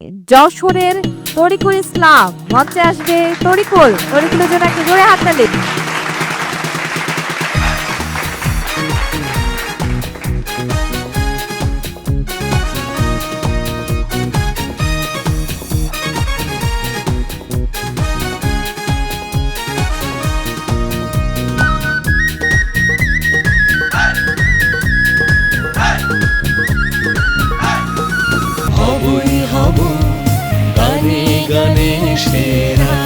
যশোরের তরিকুল ইসলাম। মঞ্চে আসবে তরিকুল। তরিকুলের জন্য একটা জোরে হাততালি গানে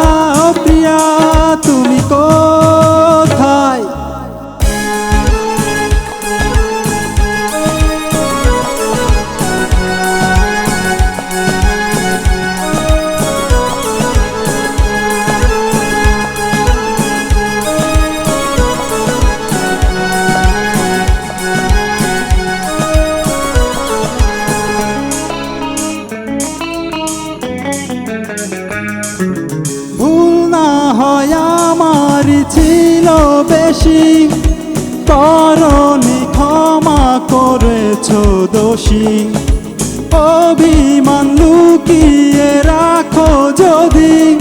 ছিল বেশি। করণি ক্ষমা করেছ দোষী। অভিমান লুকিয়ে রাখো যদি।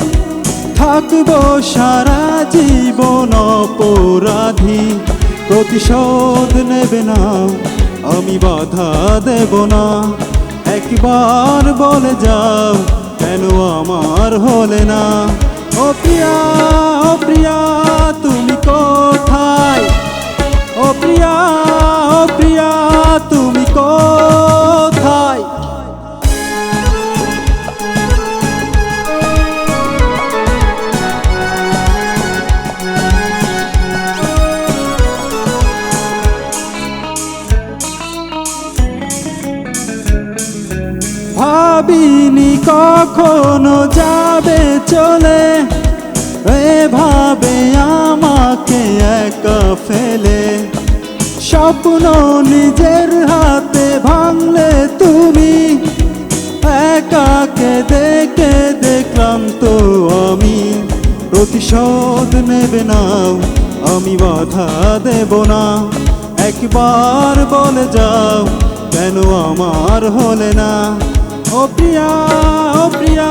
থাকব সারা জীবন অপরাধী। প্রতিশোধ নেবে না, আমি বাধা দেব না। একবার বলে যাও, কেন আমার হলে না? ও প্রিয়া ও প্রিয়া। ভাবিনি কখনো যাবে চলে। এভাবে আমাকে একা ফেলে। স্বপ্ন নিজের হাতে ভাঙলে তুমি। একাকে দেখে দেখলাম তো আমি। প্রতিশোধ নেবে না, আমি বাধা দেব না। একবার বলে যাও, কেন আমার হলে না? ও প্রিয়া ও প্রিয়া,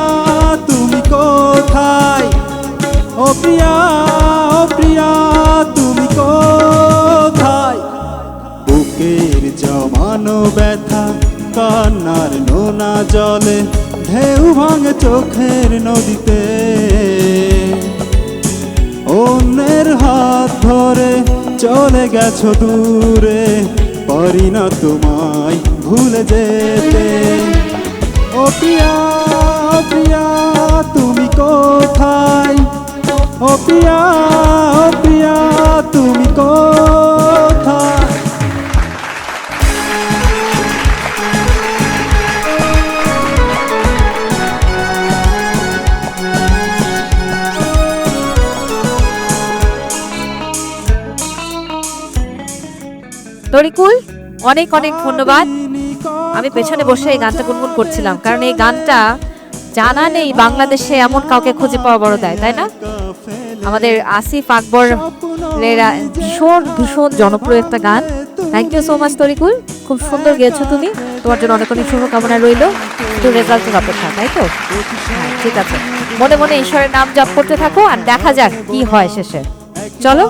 তুমি কোথায়? ও প্রিয়া ও প্রিয়া, তুমি কোথায়? বুকের জমানো ব্যথা, কান্নার নোনা জলে, ঢেউ ভাঙে চোখের নদীতে। অন্যের হাত ধরে চলে গেছো দূরে, পারি তোমায় ভুলে যেতে। ও প্রিয়া ও প্রিয়া তুমি কোথায়? ও প্রিয়া ও প্রিয়া তুমি কোথায়? তরিকুল, অনেক অনেক ধন্যবাদ। আমি পেছনে বসে এই গানটা গুনগুন করছিলাম, কারণ এই গানটা জানা নেই বাংলাদেশে এমন কাউকে খুঁজে পাওয়া বড় দেয়, তাই না? আমাদের আসিফ আকবর ভীষণ ভীষণ জনপ্রিয় একটা গান। Thank you so much Tarikul. খুব সুন্দর গেয়েছো তুমি। তোমার জন্য অনেক অনেক শুভকামনা রইল। শুধু রেজাল্টের অপেক্ষা, তাই তো? হ্যাঁ ঠিক আছে। মনে মনে ঈশ্বরের নাম জপ করতে থাকো, আর দেখা যাক কি হয় শেষে। চলো।